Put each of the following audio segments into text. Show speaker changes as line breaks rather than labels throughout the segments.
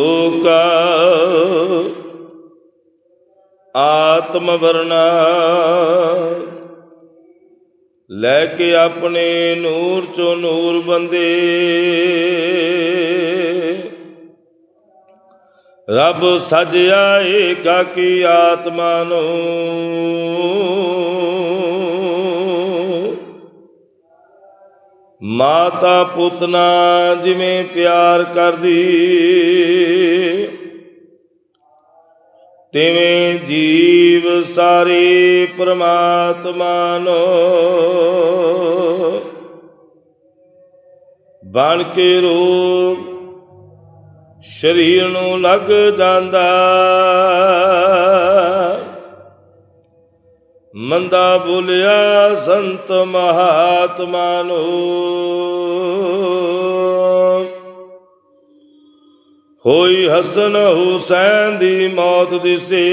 ਲੋਕਾ ਆਤਮ ਵਰਨਾ ਲੈ ਕੇ ਆਪਣੇ ਨੂਰ ਚੋਂ ਨੂਰ ਬੰਦੇ। ਰੱਬ ਸਜਿਆ ਕਾਕੀ ਆਤਮਾ ਨੂੰ। ਮਾਤਾ ਪੁੱਤਨਾ ਜਿਵੇਂ ਪਿਆਰ ਕਰਦੀ, ਤਿਵੇਂ ਜੀਵ ਸਾਰੇ ਪ੍ਰਮਾਤਮਾ ਨੂੰ। ਬਣ ਕੇ ਰੋਗ ਸਰੀਰ ਨੂੰ ਲੱਗ ਜਾਂਦਾ। ਮੰਦਾ ਬੋਲਿਆ ਸੰਤ ਮਹਾਤਮਾ ਨੂੰ। ਹੋਈ ਹਸਨ ਹੁਸੈਨ ਦੀ ਮੌਤ ਦਿਸੇ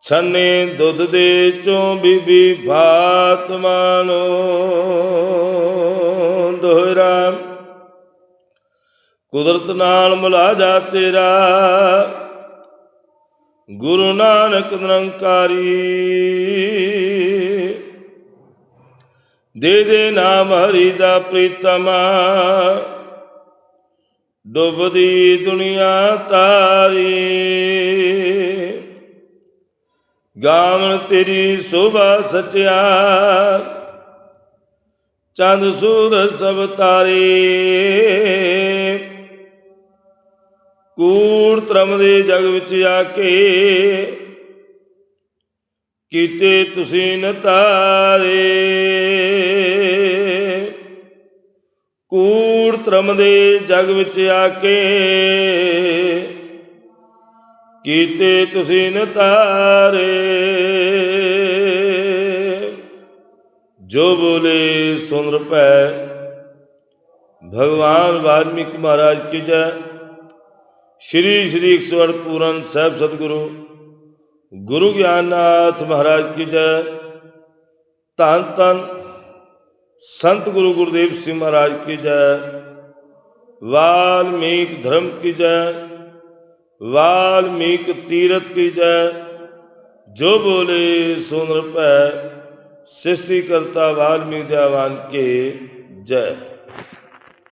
ਛੰਨੇ ਦੁੱਧ ਦੇ ਚੋਂ ਬੀਬੀ ਫਾਤਮਾ ਨੂੰ। ਦੋਹਰਾ, ਕੁਦਰਤ ਨਾਲ ਮੁਲਾਜਾ ਤੇਰਾ। ਗੁਰੂ ਨਾਨਕ ਨਿਰੰਕਾਰੀ। ਦੇ ਦੇ ਨਾਮ ਹਰੀ ਦਾ ਪ੍ਰੀਤਮਾ ਡੁੱਬਦੀ ਦੁਨੀਆ ਤਾਰੀ। ਗਾਵਣ ਤੇਰੀ ਸੋਭਾ ਸਚਿਆ। ਚੰਦ ਸੂਰਜ ਸਭ ਤਾਰੇ। ਕੂੜ ਧਰਮ ਦੇ ਜਗ ਵਿੱਚ ਆ ਕੇ ਕੀਤੇ ਤੁਸੀਂ ਨਤਾਰੇ। ਕੂੜ ਧਰਮ ਦੇ ਜਗ ਵਿੱਚ ਆ ਕੇ ਕੀਤੇ ਤੁਸੀਂ ਨਤਾਰੇ। ਜੋ ਬੋਲੇ ਸੁਨ ਰਪੈ, ਭਗਵਾਨ ਵਾਲਮੀਕ ਮਹਾਰਾਜ ਕੀ ਜੈ। ਸ਼੍ਰੀ ਸ਼੍ਰੀ 108 ਪੂਰਨ ਸਾਹਿਬ ਸਤਿਗੁਰੂ, ਗੁਰੂ ਗਿਆਨਨਾਥ ਮਹਾਰਾਜ ਕੀ ਜੈ। ਧੰਨ ਧੰਨ ਸੰਤ ਗੁਰੂ ਗੁਰਦੇਵ ਸਿੰਘ ਮਹਾਰਾਜ ਕੀ ਜੈ। ਵਾਲਮੀਕ ਧਰਮ ਕੀ ਜੈ, ਵਾਲਮੀਕ ਤੀਰਥ ਕੀ ਜੈ। ਜੋ ਬੋਲੇ ਸੁਨ ਰਪੈ ਸ੍ਰਿਸ਼ਟੀ ਕਰਤਾ ਵਾਲਮੀਕ ਦੇਵਾਨ ਕੇ ਜੈ।